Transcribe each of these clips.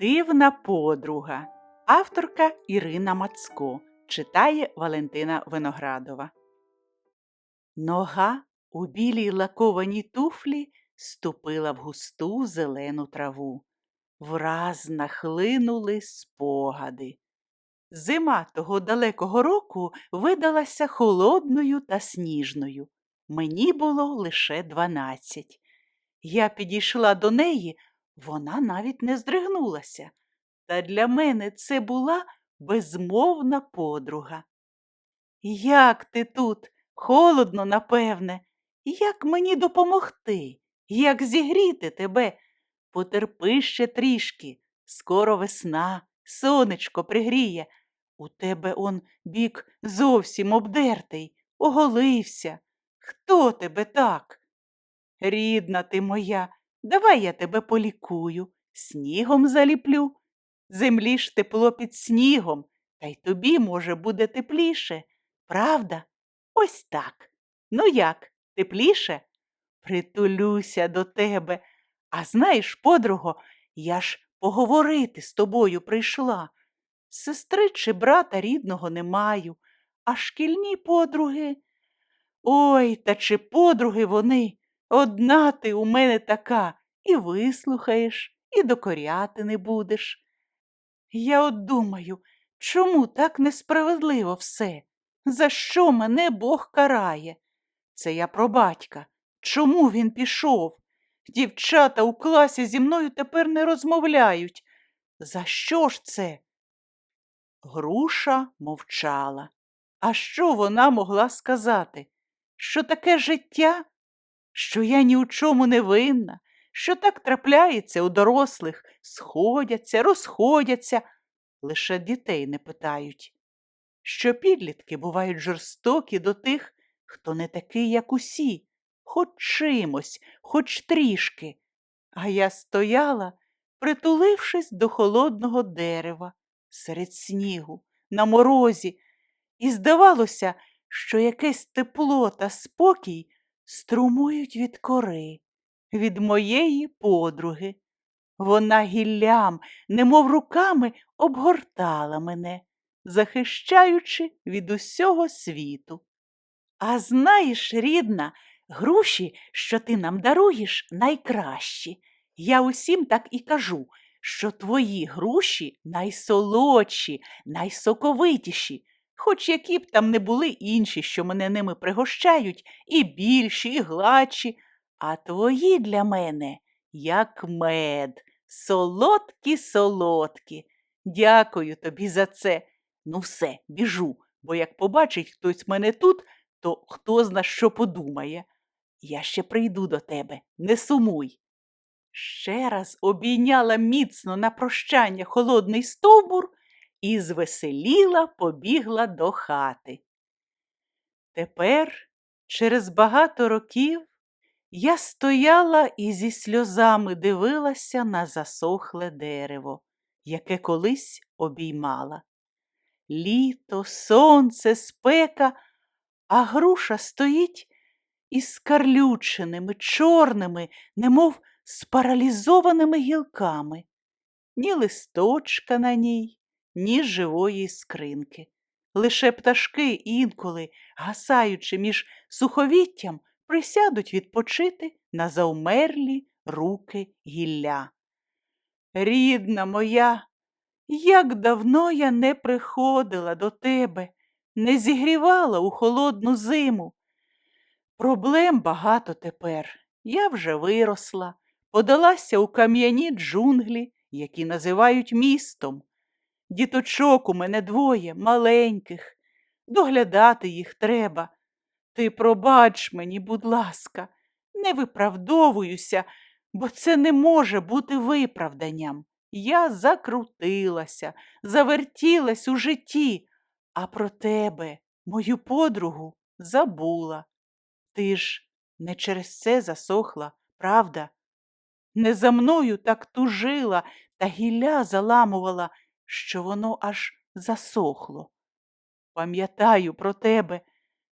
Дивна подруга. Авторка Ірина Мацко. Читає Валентина Виноградова. Нога у білій лакованій туфлі ступила в густу зелену траву. Враз нахлинули спогади. Зима того далекого року видалася холодною та сніжною. Мені було лише дванадцять. Я підійшла до неї, вона навіть не здригнулася. Та для мене це була безмовна подруга. Як ти тут? Холодно, напевне. Як мені допомогти? Як зігріти тебе? Потерпи ще трішки. Скоро весна, сонечко пригріє. У тебе он бік зовсім обдертий, оголився. Хто тебе так? Рідна ти моя, давай я тебе полікую, снігом заліплю. Землі ж тепло під снігом, та й тобі, може, буде тепліше. Правда? Ось так. Ну як, тепліше? Притулюся до тебе. А знаєш, подруго, я ж поговорити з тобою прийшла. Сестри чи брата рідного не маю, а шкільні подруги. Ой, та чи подруги вони? Одна ти у мене така, і вислухаєш, і докоряти не будеш. Я от думаю, чому так несправедливо все? За що мене Бог карає? Це я про батька. Чому він пішов? Дівчата у класі зі мною тепер не розмовляють. За що ж це? Груша мовчала. А що вона могла сказати? Що таке життя? Що я ні у чому не винна, що так трапляється у дорослих, сходяться, розходяться, лише дітей не питають. Що підлітки бувають жорстокі до тих, хто не такий, як усі, хоч чимось, хоч трішки. А я стояла, притулившись до холодного дерева, серед снігу, на морозі, і здавалося, що якесь тепло та спокій струмують від кори, від моєї подруги. Вона гіллям, немов руками, обгортала мене, захищаючи від усього світу. А знаєш, рідна, груші, що ти нам даруєш, найкращі. Я усім так і кажу, що твої груші найсолодші, найсоковитіші, хоч які б там не були інші, що мене ними пригощають, і більші, і гладші, а твої для мене, як мед, солодкі, солодкі. Дякую тобі за це. Ну, все, біжу, бо як побачить хтось мене тут, то хто зна що подумає. Я ще прийду до тебе, не сумуй. Ще раз обійняла міцно на прощання холодний стовбур і звеселіла побігла до хати. Тепер, через багато років, я стояла і зі сльозами дивилася на засохле дерево, яке колись обіймала. Літо, сонце, спека, а груша стоїть із скарлюченими, чорними, немов спаралізованими гілками, ні листочка на ній, ні живої скринки. Лише пташки інколи, гасаючи між суховіттям, присядуть відпочити на заумерлі руки гілля. Рідна моя, як давно я не приходила до тебе, не зігрівала у холодну зиму. Проблем багато тепер. Я вже виросла, подалася у кам'яні джунглі, які називають містом. Діточок у мене двоє, маленьких. Доглядати їх треба. Ти пробач мені, будь ласка, не виправдовуюся, бо це не може бути виправданням. Я закрутилася, завертілась у житті, а про тебе, мою подругу, забула. Ти ж не через це засохла, правда? Не за мною так тужила та гілля заламувала, що воно аж засохло. Пам'ятаю про тебе,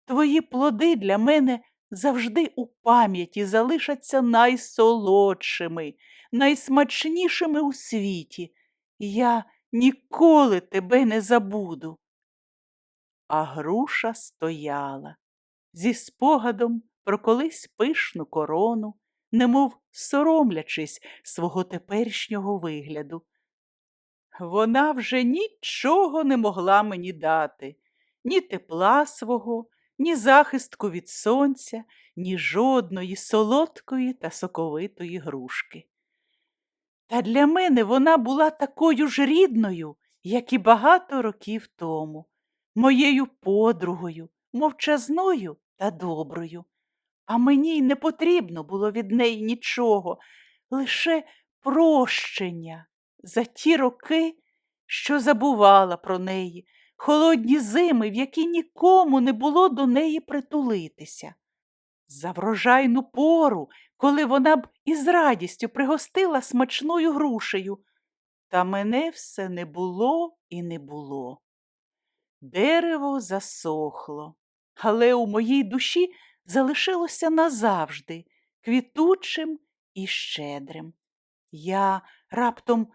твої плоди для мене завжди у пам'яті залишаться найсолодшими, найсмачнішими у світі. Я ніколи тебе не забуду. А груша стояла зі спогадом про колись пишну корону, немов соромлячись свого теперішнього вигляду. Вона вже нічого не могла мені дати, ні тепла свого, ні захистку від сонця, ні жодної солодкої та соковитої грушки. Та для мене вона була такою ж рідною, як і багато років тому, моєю подругою, мовчазною та доброю. А мені й не потрібно було від неї нічого, лише прощення за ті роки, що забувала про неї, холодні зими, в які нікому не було до неї притулитися. За врожайну пору, коли вона б із радістю пригостила смачною грушею, та мене все не було і не було. Дерево засохло, але у моїй душі залишилося назавжди квітучим і щедрим. Я раптом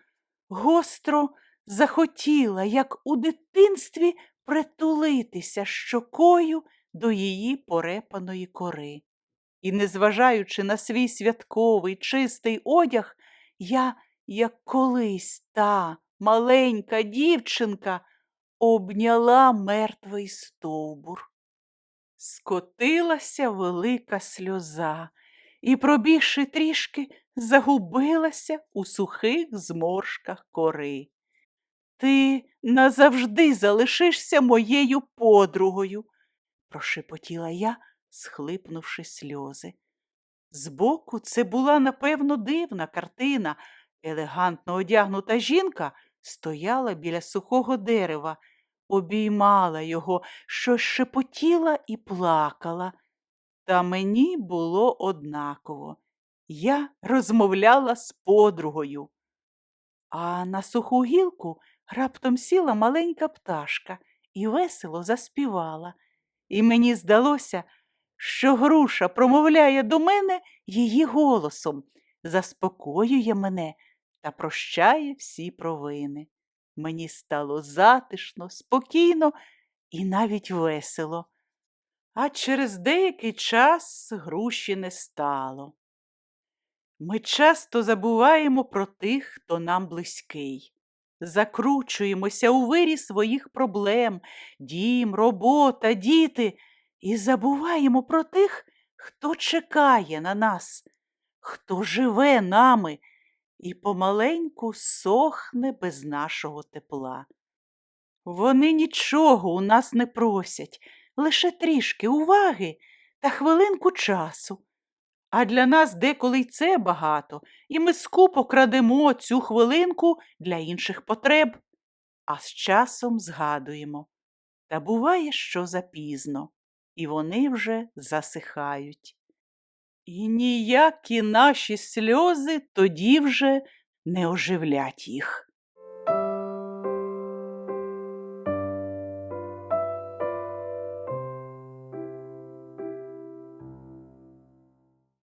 гостро захотіла, як у дитинстві, притулитися щокою до її порепаної кори. І, незважаючи на свій святковий чистий одяг, я, як колись та маленька дівчинка, обняла мертвий стовбур. Скотилася велика сльоза і, пробігши трішки, загубилася у сухих зморшках кори. Ти назавжди залишишся моєю подругою, прошепотіла я, схлипнувши сльози. Збоку це була, напевно, дивна картина. Елегантно одягнута жінка стояла біля сухого дерева, обіймала його, щось шепотіла і плакала. Та мені було однаково. Я розмовляла з подругою. А на суху гілку раптом сіла маленька пташка і весело заспівала. І мені здалося, що груша промовляє до мене її голосом, заспокоює мене та прощає всі провини. Мені стало затишно, спокійно і навіть весело. А через деякий час груші не стало. Ми часто забуваємо про тих, хто нам близький. Закручуємося у вирі своїх проблем, дім, робота, діти, і забуваємо про тих, хто чекає на нас, хто живе нами і помаленьку сохне без нашого тепла. Вони нічого у нас не просять, лише трішки уваги та хвилинку часу. А для нас деколи й це багато, і ми скупо крадемо цю хвилинку для інших потреб, а з часом згадуємо. Та буває, що запізно, і вони вже засихають. І ніякі наші сльози тоді вже не оживлять їх.